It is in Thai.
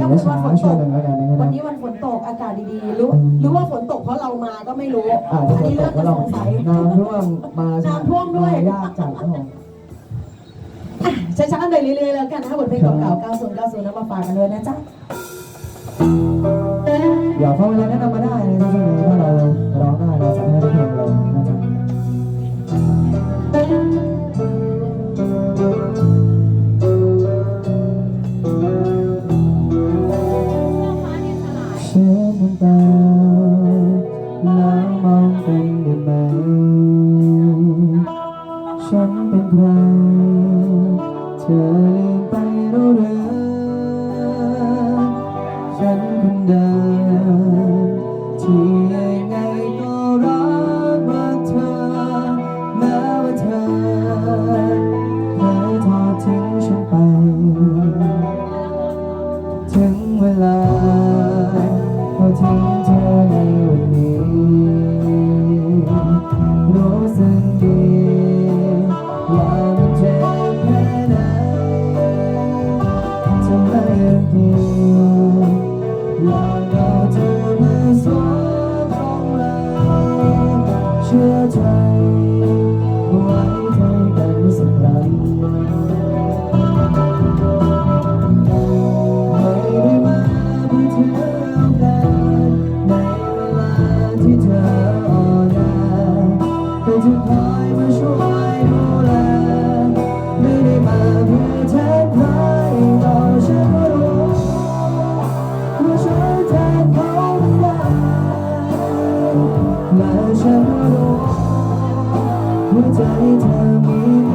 ถ้าเป็นวันฝนตกวันนี้วันฝนตกอากาศดีๆรู้รือว่าฝนตกเพราะเรามาก็ไม่รู้อันนี้เรื่องก็สงสัยน้ำท่วมมาน้ำท่วมด้วยยากจังครับช้าๆไปเรื่อยๆแล้วกันนะบทเพลงเก่าๆ90 90แล้วมาฝากกันเลยนะจ๊ะอย่าเฝ้าเวลาแนะนำมาได้เลย ฉันเป็นใครเธอลืมไปแล้วหรือฉันคนเดิมที่ยังไงก็รักมาเธอแม้ว่าเธอเคยทอดทิ้งฉันไป ถึงเวลาพอทิ้งเธอในวันนี้ ใจเธอมี